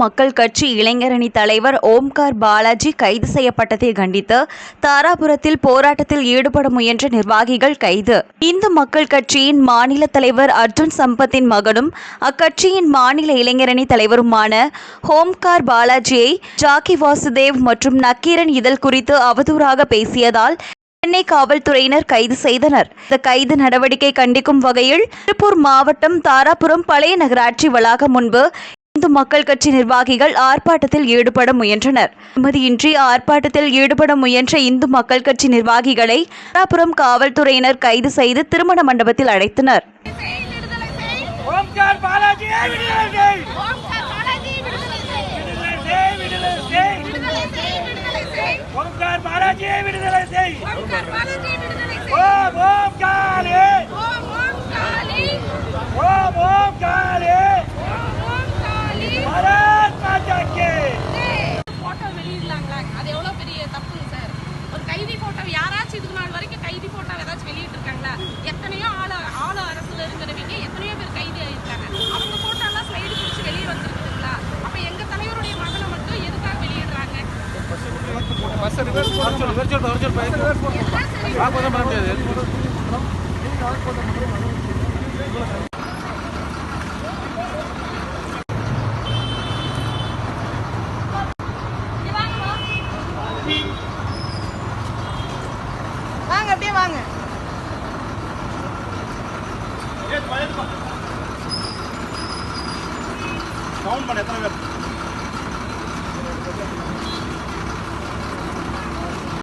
மக்கள் கட்சி இளைஞரணி தலைவர் ஓம்கார் பாலாஜி கைது செய்யப்பட்டதை கண்டித்து தாராபுரத்தில் போராட்டத்தில் ஈடுபட முயன்ற நிர்வாகிகள் கைது. இந்து மக்கள் கட்சியின் மாநில தலைவர் அர்ஜுன் சம்பத்தின் மகனும் அக்கட்சியின் மாநில இளைஞரணி தலைவருமான ஹோம்கார் பாலாஜியை ஜாக்கி வாசுதேவ் மற்றும் நக்கீரன் இதழ் குறித்து அவதூறாக பேசியதால் சென்னை காவல்துறையினர் கைது செய்தனர். இந்த கைது நடவடிக்கை கண்டிக்கும் வகையில் திருப்பூர் மாவட்டம் தாராபுரம் பழைய நகராட்சி வளாகம் முன்பு இந்து மக்கள் கட்சி நிர்வாகிகள் ஆர்ப்பாட்டத்தில் ஈடுபட முயன்றனர். அனுமதியின்றி ஆர்ப்பாட்டத்தில் ஈடுபட முயன்ற இந்து மக்கள் கட்சி நிர்வாகிகளை தாராபுரம் காவல்துறையினர் கைது செய்து திருமண மண்டபத்தில் அடைத்தனர். ஓம்கார் பாலாஜியை விடுதலை செய்! సార్ రివర్స్ పోదాం రివర్స్ చూడు రివర్స్ చూడు పైకి రివర్స్ పోదాం రాకపోతే మనం లేదు வாங்க அப்படியே வாங்க கவுண்ட் பண்ண எத்தனை பேர்